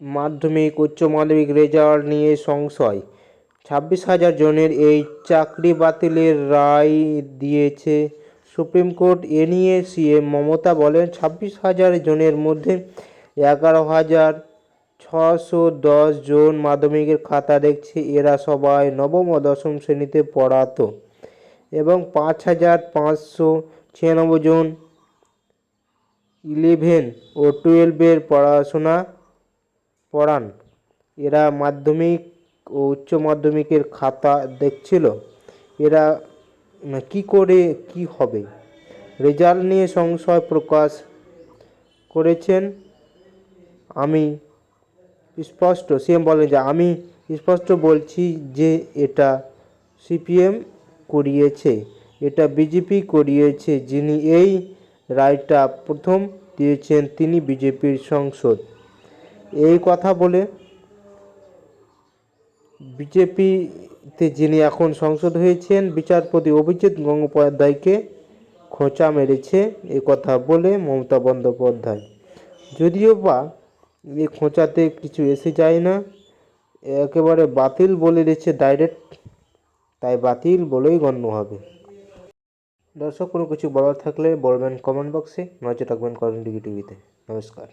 মাধ্যমিক, উচ্চ মাধ্যমিক রেজাল্ট নিয়ে সংশয়। ছাব্বিশ হাজার জনের এই চাকরি বাতিলের রায় দিয়েছে সুপ্রিম কোর্ট। এ নিয়ে সিএম মমতা বলেন, ছাব্বিশ হাজার জনের মধ্যে এগারো হাজার ছশো দশ জন মাধ্যমিকের খাতা দেখছে। এরা সবাই নবম ও দশম শ্রেণীতে পড়াতো এবং পাঁচ হাজার পাঁচশো ছিয়ানব্বই জন ইলেভেন ও টুয়েলভের পড়াশোনা পড়ান। এরা মাধ্যমিক ও উচ্চ মাধ্যমিকের খাতা দেখছিল। এরা কি করে, কি হবে? রেজাল্ট নিয়ে সংশয় প্রকাশ করেছেন। আমি স্পষ্ট, সিএম বলেন যে, আমি স্পষ্ট বলছি যে, এটা সিপিএম করিয়েছে, এটা বিজেপি করিয়েছে, যিনি এই রায়টা প্রথম দিয়েছেন, তিনি বিজেপির সংসদ। এই কথা বলে বিজেপিতে যিনি এখন সংসদ হয়েছেন, বিচারপতি অভিজিৎ গঙ্গোপাধ্যায়কে খোঁচা মেরেছে এ কথা বলে মমতা বন্দ্যোপাধ্যায়। যদিও বা এই খোঁচাতে কিছু এসে যায় না, একেবারে বাতিল বলে দিচ্ছে ডাইরেক্ট তাই বাতিল বলেই গণ্য হবে। দর্শক, কোনো কিছু বলার থাকলে বলবেন কমেন্ট বক্সে নজর রাখবেন করেন্ট টিভিতে নমস্কার।